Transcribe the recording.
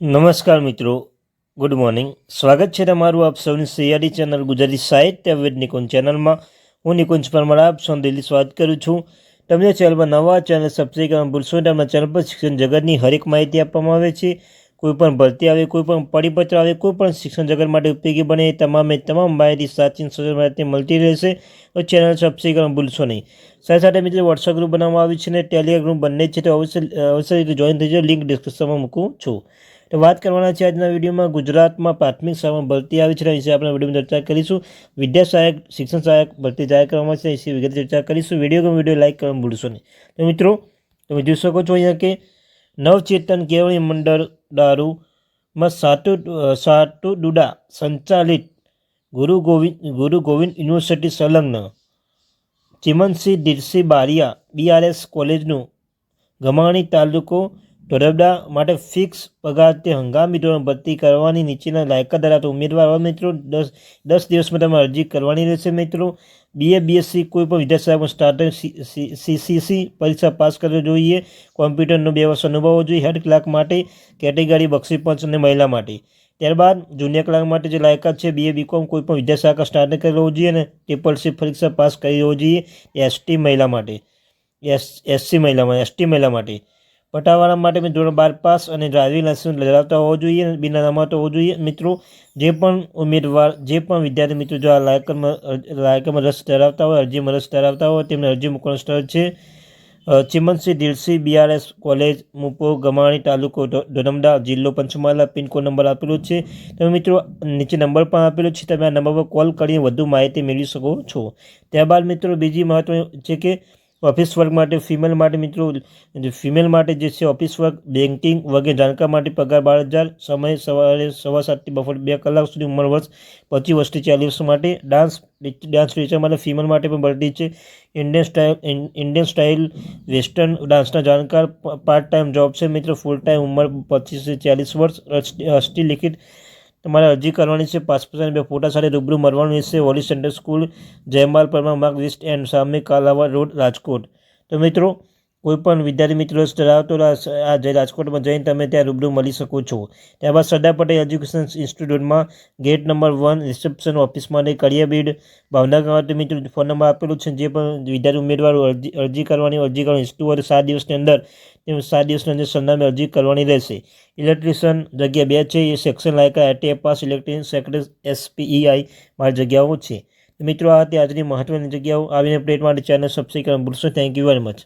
નમસ્કાર મિત્રો. Good morning સ્વાગત છે તમારું આપ સૌની સૈયારી ચેનલ ગુજરાતી સાહિત્ય વિદ નિકુંજ ચેનલમાં. હું નિકુંજ પરમાર, આપ સૌ દિલ્હી સ્વાગત કરું છું. તમને ચેનલમાં નવા ચેનલ સબસ્ક્રાઈબ કરવાનું ભૂલશો નહીં. ચેનલ પર શિક્ષણ જગતની હરેક માહિતી આપવામાં આવે છે. કોઈ પણ ભરતી આવે, કોઈ પણ પરિપત્ર આવે, કોઈ પણ શિક્ષણ જગત માટે ઉપયોગી બને તમામે તમામ માહિતી સાચી સચોટ માહિતી મળતી રહેશે. તો ચેનલ સબસ્ક્રાઈબ કરવાનું ભૂલશો નહીં. સાથે સાથે મિત્રો વોટ્સઅપ ગ્રુપ બનાવવામાં આવ્યું છે અને ટેલિગ્રામ ગ્રુપ બંને છે, તો અવશ્ય અવશ્ય જોઈન થઈ જાઓ. લિંક ડિસ્ક્રિપ્શનમાં મૂકું છું. તો વાત કરવાના છે આજના વિડીયોમાં ગુજરાતમાં પ્રાથમિક શાળામાં ભરતી આવી છે તેના વિશે આપણે વિડીયોમાં ચર્ચા કરીશું. વિદ્યા સહાયક, શિક્ષણ સહાયક ભરતી જાહેર કરવામાં છે વિશે વિગત ચર્ચા કરીશું. વીડિયો ગમે વીડિયો લાઇક કરવાનું ભૂલશો નહીં. તો મિત્રો, તમે જોઈ શકો છો અહીંયા કે નવચેતન કેળવણી મંડળ દારૂમાં સાટુ સાટુ ડુડા સંચાલિત ગુરુ ગોવિંદ ગુરુ ગોવિંદ યુનિવર્સિટી સંલગ્ન. ચિમનસિંહ દિરસિંહ બારિયા બીઆરએસ કોલેજનું ગમાણી તાલુકો ધોરબડા માટે ફિક્સ પગાર તે હંગામી ધોરણ ભરતી કરવાની નીચેના લાયકાત ધરાવતા ઉમેદવાર મિત્રો. દસ દસ દિવસમાં તમે અરજી કરવાની રહેશે મિત્રો. બીએ બીએસસી કોઈ પણ વિદ્યાશાળામાં સ્ટાર્ટર સીસીસી પરીક્ષા પાસ કરવી જોઈએ. કોમ્પ્યુટરનો બે વર્ષ અનુભવ હોવો જોઈએ. હેડ ક્લાર્ક માટે, કેટેગરી, બક્ષી પંચ અને મહિલા માટે. ત્યારબાદ જુનિયર ક્લાર્ક માટે જે લાયકાત છે બીએ બીકોમ કોઈ પણ વિદ્યાશાખા સ્ટાર્ટર કરી હોવું જોઈએ અને ટ્રિપલ પરીક્ષા પાસ કરી હોવી જોઈએ. એસટી મહિલા માટે. એસ એસસી મહિલા માટે એસટી મહિલા માટે. પટાવાળા માટે મેં ધોરણ બાર પાસ અને ડ્રાઇવિંગ લાયસન્સ ધરાવતા હોવો જોઈએ બિના રમાતો હોવો જોઈએ. મિત્રો, જે પણ ઉમેદવાર, જે પણ વિદ્યાર્થી મિત્રો જો આ લાયકમાં લાયકમાં રસ ધરાવતા હોય, અરજીમાં રસ ધરાવતા હોય, તેમને અરજી મૂકવાનું સ્થળ છે. ચિમનસિંહ દિલસી બીઆરએસ કોલેજ, મુપો, ગમાણી તાલુકો ધોરમડા જિલ્લો, પંચમહાલા પિનકોડ નંબર આપેલો છે. તમે મિત્રો, નીચે નંબર પણ આપેલો છે. તમે આ નંબર પર કોલ કરીને વધુ માહિતી મેળવી શકો છો. ત્યારબાદ મિત્રો, બીજી મહત્વ છે કે ઓફિસ વર્ક માટે ફિમેલ માટે મિત્રો ફિમેલ માટે જે છે ઓફિસ વર્ક બેન્કિંગ વગેરે જાણકાર માટે પગાર બાર હજાર, સમય સવારે સવા સાતથી બપોર બે કલાક સુધી ઉંમર વર્ષ, પચીસ વર્ષથી ચાલીસ વર્ષ માટે ડાન્સ ડાન્સ ટીચર માટે ફિમેલ માટે પણ ભરતી છે. Indian style Indian style western ડાન્સના જાણકાર પાર્ટ ટાઈમ જોબ છે મિત્રો ફૂલ ટાઈમ ઉંમર પચીસથી ચાલીસ વર્ષ હસ્તી લિખિત તમારે અરજી કરવાની છે. પાસપોર્ટ બે ફોટા સાથે રૂબરૂ મળવાનું છે holy centre school, Jaymal Parma માર્ગ લિસ્ટ એન્ડ સામે કાલાવા રોડ, રાજકોટ. તો મિત્રો કોઈ પણ વિદ્યાર્થી મિત્રો ધરાવતો આ જે રાજકોટમાં જઈને તમે ત્યાં રૂબરૂ મળી શકો છો. ત્યારબાદ સરદાર પટેલ એજ્યુકેશન ઇન્સ્ટિટ્યૂટમાં ગેટ નંબર વન રિસેપ્શન ઓફિસમાં કરિયા બીડ ભાવનગર મિત્રો ફોન નંબર આપેલો છે. જે પણ વિદ્યાર્થી ઉમેદવારો અરજી અરજી કરવાની અરજી કરવાની ઇન્સ્ટિટ્યૂટ સાત દિવસની અંદર તેમ સાત દિવસની અંદર સરનામે અરજી કરવાની રહેશે. ઇલેક્ટ્રિશિયન જગ્યા બે છે. A section Lyka ITI pass electrician secretary SPEI મારી જગ્યાઓ છે. મિત્રો આ હતી આજની મહત્વની જગ્યાઓ. આવીને પ્લેટ માટે ચેનલ સબસ્ક્રાઈબ કરવાનું ભૂલશો થેન્ક યુ વેરી મચ